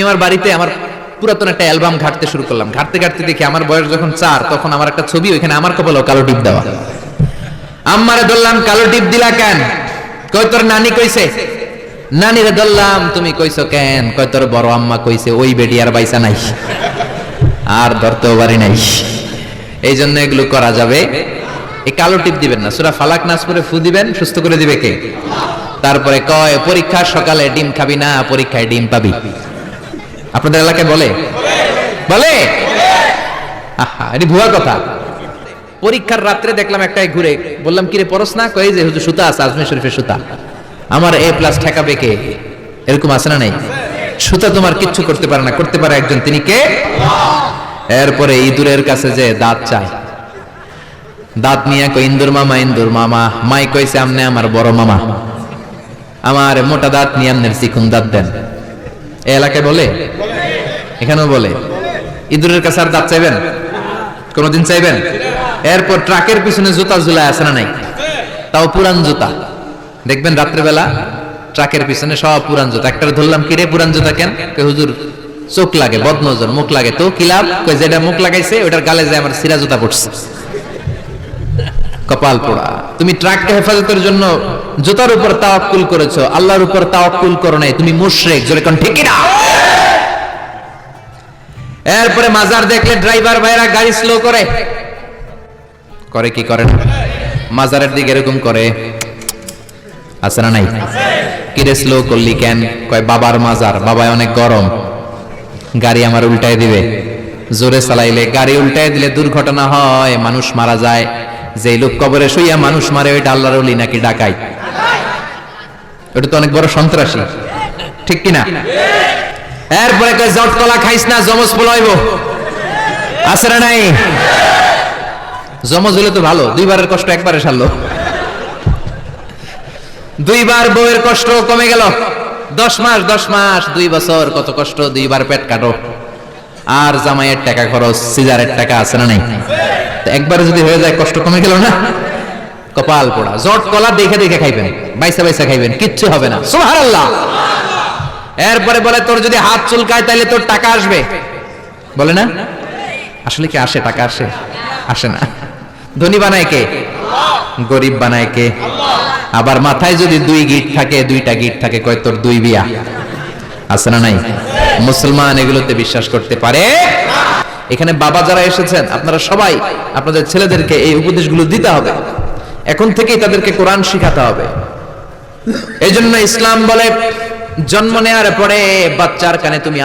আমি আমার বাড়িতে আমার পুরাতন একটা অ্যালবাম ঘাটতে শুরু করলাম। ঘাটতে ঘাটতে দেখি আমার বয়স যখন চার, তখন আমার একটা ছবি, ওইখানে আমার কপালেও কালো টিপ দেওয়া। আম্মারে ধরলাম, কালো টিপ দিলা কেন? কই তোর নানি কইছে? ধরলাম, তুমি কইছো কেন? কই তোর বড় আম্মা কইছে, ওই বেডি আর বাইসা নাই। আর ধরতেও পারি নাই। এই জন্য এগুলো করা যাবে। এই কালো টিপ দিবেন না, সুরা ফালাক নাচ করে ফু দিবেন, সুস্থ করে দিবে কে? তারপরে কয়, পরীক্ষার সকালে ডিম খাবি না, পরীক্ষায় ডিম পাবি। আপনাদের এলাকায় বলে? বলে? আহা, এটি ভুয়া কথা। পরীক্ষার রাত্রে দেখলাম একটাই ঘুরে, বললাম, কিরে পরস না? কই যে হুজুর সুতা আছে আজমির শরীফের সুতা। আমার এ প্লাস ঠেকাবে কে? এরকম আছে না নাই? সুতা তোমার কিচ্ছু করতে পারে না। করতে পারে একজন, তিনি কে? এরপরে ইঁদুরের কাছে যে দাঁত চায়। দাঁত নিয়ে কই, ইন্দুর মামা ইন্দুর মামা? মাই কইছে আমনে আমার বড় মামা। আমার মোটা দাঁত নিয়ে আমনের চিকুন দাঁত দেন। এ এলাকায় বলে? এখানেও বলে। ইঁদুরের কাছে আর দাঁত চাইবেন? কোনদিন চাইবেন? এরপর ট্রাকের পিছনে জুতা ঝুলায় আছে না নাই? তাও পুরান জুতা। দেখবেন রাত্রেবেলা ট্রাকের পিছনে সব পুরান জুতা। একটা ধরলাম, কিরে পুরান জুতা কেন? হুজুর, চোখ লাগে, বদনজর, মুখ লাগে। তো কি লাভ? যেটা মুখ লাগাইছে, ওটার গালে যায় আমার সিরা জুতা পড়ছে। কপাল পোড়া তুমি ট্রাককে হেফাজতের জন্য জুতার উপর তাওয়াক্কুল করেছ, আল্লাহর উপর তাওয়াক্কুল করো নাই, তুমি মুশরিক, জোরে কোন ঠিক না এরপরে মাজার দেখলে ড্রাইভার ভাইরা গাড়ি স্লো করে। করে কি করে মাজারের দিকে এরকম করে। আছে না নাই? কিরে স্লো করলি কেন? কয়, বাবার মাজার বাবায় অনেক গরম। গাড়ি আমার উল্টায় দিবে। জোরে চালাইলে গাড়ি উল্টায় দিলে দুর্ঘটনা হয়, মানুষ মারা যায়। যে লোক কবরে শুইয়া মানুষ মারে, ওইটা আল্লাহর ওলি নাকি ডাকাই? ওটা তো অনেক বড় সন্ত্রাসী। ঠিক কিনা? এরপরে জট কলা খাইস না, জমজ পোলাইব আছে নাই? জমজ হলে তো ভালো, দুইবারের কষ্ট একবারে সারলো। দুইবার বউয়ের কষ্ট কমে গেল। দশ মাস দশ মাস, দুই বছর, কত কষ্ট, দুইবার পেট কাটো। আর জামাইয়ের টাকা খরচ, সিজারের টাকা আছে না নাই? একবার যদি হয়ে যায়, কষ্ট কমে গেল না? কপাল পোড়া। জট কলা দেখে দেখে খাইবেন, বাইসা বাইসা খাইবেন, কিচ্ছু হবে না। সুবহানাল্লাহ। এরপরে বলে, তোর যদি হাত চুলকায় তাহলে তোর টাকা আসবে। বলে না? আসলে কি আসে, টাকা আসে? আসে না। ধনী বানায় কে? গরিব বানায় কে? আবার মাথায় যদি দুই গিট থাকে, দুইটা গিট থাকে, কয়, তোর দুই বিয়া? আছে না নাই? মুসলমান এগুলোতে বিশ্বাস করতে পারে? এখানে বাবা যারা এসেছেন, আপনারা সবাই আপনাদের ছেলেদেরকে এই উপদেশগুলো দিতে হবে। এখন থেকেই তাদেরকে কোরআন শিখাতে হবে। এই জন্য ইসলাম বলে, জন্ম নেওয়ার পরে বাচ্চার কানে তুমি